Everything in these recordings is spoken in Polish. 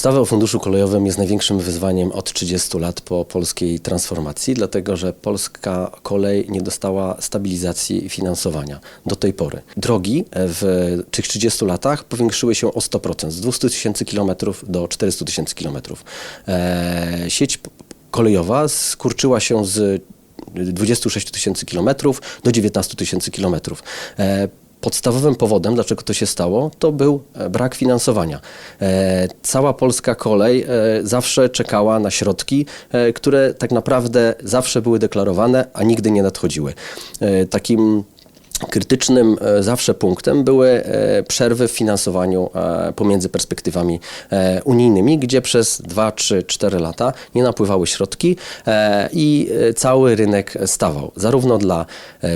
Ustawa o Funduszu Kolejowym jest największym wyzwaniem od 30 lat po polskiej transformacji, dlatego że polska kolej nie dostała stabilizacji finansowania do tej pory. Drogi w tych 30 latach powiększyły się o 100%, z 200 tysięcy kilometrów do 400 tysięcy kilometrów. E, sieć kolejowa skurczyła się z 26 tysięcy kilometrów do 19 tysięcy kilometrów. Podstawowym powodem, dlaczego to się stało, to był e, brak finansowania. E, Cała polska kolej e, zawsze czekała na środki, które tak naprawdę zawsze były deklarowane, a nigdy nie nadchodziły. Takim Krytycznym e, zawsze punktem były e, przerwy w finansowaniu e, pomiędzy perspektywami unijnymi, gdzie przez 2, 3, 4 lata nie napływały środki i cały rynek stawał. Zarówno dla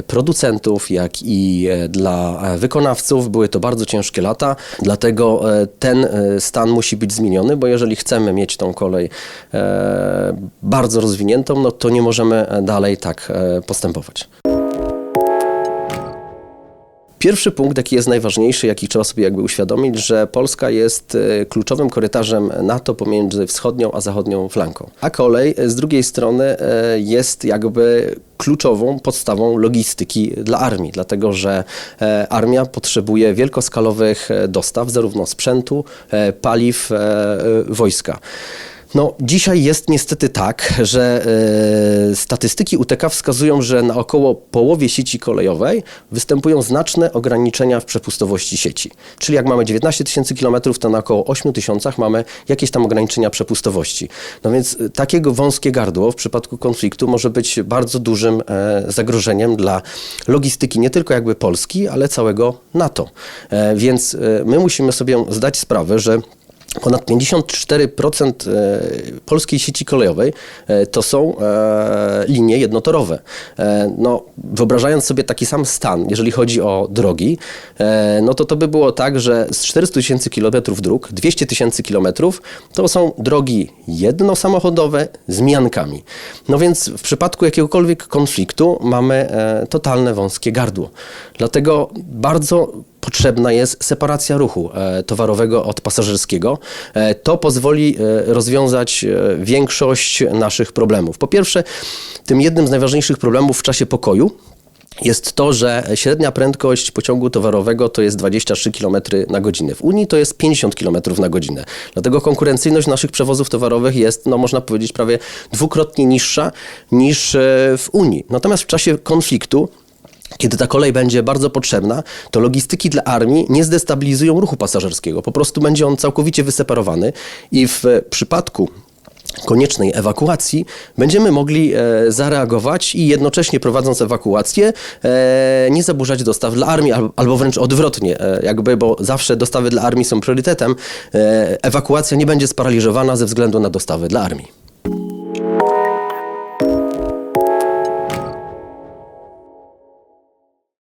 producentów, jak i dla wykonawców były to bardzo ciężkie lata, dlatego ten stan musi być zmieniony, bo jeżeli chcemy mieć tą kolej bardzo rozwiniętą, no to nie możemy dalej tak postępować. Pierwszy punkt, jaki jest najważniejszy, jaki trzeba sobie jakby uświadomić, że Polska jest e, kluczowym korytarzem NATO pomiędzy wschodnią a zachodnią flanką. A kolej e, z drugiej strony e, jest jakby kluczową podstawą logistyki dla armii, dlatego że armia potrzebuje wielkoskalowych dostaw zarówno sprzętu, paliw, wojska. No, dzisiaj jest niestety tak, że e, statystyki UTK wskazują, że na około połowie sieci kolejowej występują znaczne ograniczenia w przepustowości sieci. Czyli jak mamy 19 tysięcy kilometrów, to na około 8 tysiącach mamy jakieś tam ograniczenia przepustowości. No więc e, takiego wąskie gardło w przypadku konfliktu może być bardzo dużym e, zagrożeniem dla logistyki nie tylko jakby Polski, ale całego NATO. E, więc e, my musimy sobie zdać sprawę, że Ponad 54% e, polskiej sieci kolejowej e, to są e, linie jednotorowe. No, wyobrażając sobie taki sam stan, jeżeli chodzi o drogi, no to to by było tak, że z 400 tysięcy kilometrów dróg, 200 tysięcy kilometrów to są drogi jednosamochodowe z miankami. No więc w przypadku jakiegokolwiek konfliktu mamy totalne wąskie gardło. Dlatego bardzo potrzebna jest separacja ruchu e, towarowego od pasażerskiego. E, To pozwoli e, rozwiązać większość naszych problemów. Po pierwsze, tym jednym z najważniejszych problemów w czasie pokoju jest to, że średnia prędkość pociągu towarowego to jest 23 km na godzinę. W Unii to jest 50 km na godzinę. Dlatego konkurencyjność naszych przewozów towarowych jest, no można powiedzieć, prawie dwukrotnie niższa niż w Unii. Natomiast w czasie konfliktu kiedy ta kolej będzie bardzo potrzebna, to logistyki dla armii nie zdestabilizują ruchu pasażerskiego. Po prostu będzie on całkowicie wyseparowany i w przypadku koniecznej ewakuacji będziemy mogli e, zareagować i jednocześnie prowadząc ewakuację e, nie zaburzać dostaw dla armii al, albo wręcz odwrotnie, e, jakby, bo zawsze dostawy dla armii są priorytetem, e, ewakuacja nie będzie sparaliżowana ze względu na dostawy dla armii.